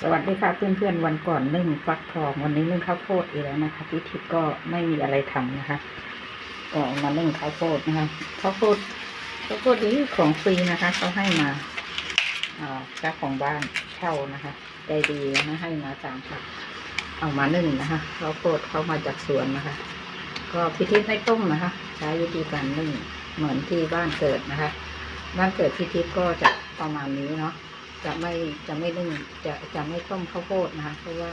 สวัสดีค่ะเพื่อนๆวันก่อนนึ่งฟักทองวันนี้นึ่งข้าวโพดอีกแล้วนะคะพี่ทิพย์ก็ไม่มีอะไรทำนะคะก็มานึ่งข้าวโพดนะคะข้าวโพดข้าวโพดนี้ของฟรีนะคะเขาให้มาอ่าเจ้าของบ้านเช่านะคะใจดีนะให้มาสามผักเอามานึ่งนะคะข้าวโพดเขามาจากสวนนะคะ ก็พี่ทิพย์ไม่ต้มนะคะ ใช้วิธีการนึ่งเหมือนที่บ้านเกิดนะคะ บ้านเกิดพี่ทิพย์ก็จะประมาณนี้เนาะ จะไม่จะไม่นึ่งจะจะไม่ต้มข้าวโพดนะคะ เพราะว่า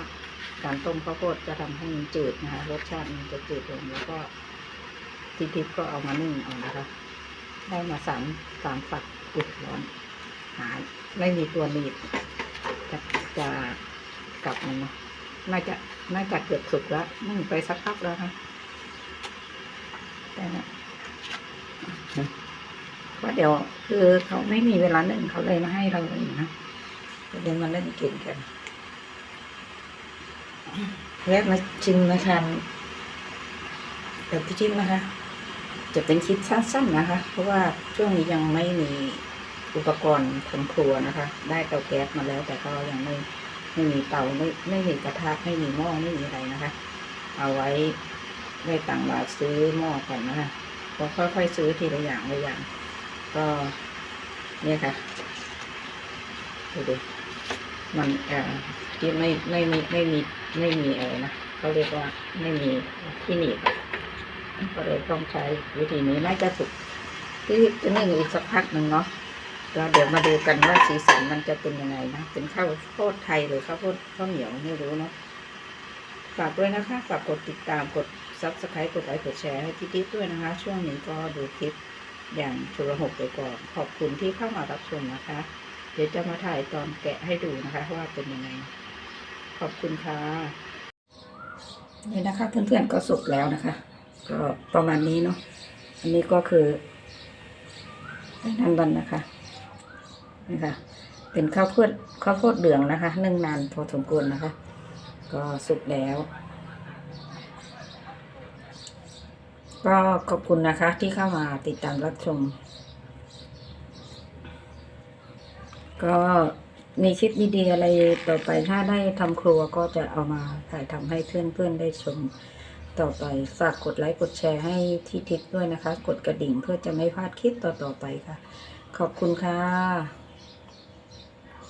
การต้มข้าวโพดจะทำให้มันจืดนะคะ รสชาติมันจะจืดลงแล้วก็ทีทิพก็เอามานึ่งเอานะคะ ได้มาสามสามฝักอุดร้อน หาไม่มีตัวหนีบจะจะกลับมันเนาะน่าจะน่าจะเกือบสุกแล้วนึ่งไปสักพักแล้วค่ะแต่นะ ว่าเดี๋ยวคือเขาไม่มีเวลานึ่งเขาเลยมาให้เราเองนะเดี๋ยวมาเล่นกินกันแวะมาชิมนะคะเดี๋ยวพี่ชิมนะคะ จะเป็นคลิปสั้นๆนะคะ เพราะว่าช่วงนี้ยังไม่มีอุปกรณ์ทำครัวนะคะ ได้เตาแก๊สมาแล้ว แต่ก็ยังไม่ไม่มีเตาไม่ไม่มีกระทะไม่มีหม้อไม่มีอะไรนะคะ เอาไว้ไว้ต่างบาซื้อหม้อก่อนนะคะก็ค่อยๆซื้อทีละอย่างละอย่าง ก็เนี่ยค่ะดูดิมันเอ่อที่ไม่ไม่มีไม่มีไม่มีอะไรนะเขาเรียกว่าไม่มีที่หนีบก็เลยต้องใช้วิธีนี้น่าจะสุกที่จะนึ่งอีกสักพักหนึ่งเนาะก็เดี๋ยวมาดูกันว่าสีสันมันจะเป็นยังไงนะ เป็นข้าวโพดไทยหรือข้าวโพดข้าวเหนียวไม่รู้เนาะฝากด้วยนะคะฝากกดติดตามกดซับสไครต์กดไลค์กดแชร์ให้พี่ติ๊กด้วยนะคะ ช่วงนี้ก็ดูคลิป อย่างชุลหกไปก่อน ขอบคุณที่เข้ามารับชมนะคะ เดี๋ยวจะมาถ่ายตอนแกะให้ดูนะคะว่าเป็นยังไง ขอบคุณค่ะ นี่นะคะเพื่อนๆก็สุกแล้วนะคะ ก็ประมาณนี้เนาะ อันนี้ก็คือนั่นบันนะคะ นี่ค่ะ เป็นข้าวโพดข้าวโพดเหลืองนะคะ นึ่งนานพอสมควรนะคะ ก็สุกแล้ว ก็ขอบคุณนะคะที่เข้ามาติดตามรับชม ก็มีคลิปดีๆอะไรต่อไปถ้าได้ทำครัวก็จะเอามาถ่ายทำให้เพื่อนๆได้ชมต่อไปฝากกดไลค์กดแชร์ให้ที่ทิศด้วยนะคะ กดกระดิ่งเพื่อจะไม่พลาดคลิปต่อๆไปค่ะ ขอบคุณค่ะ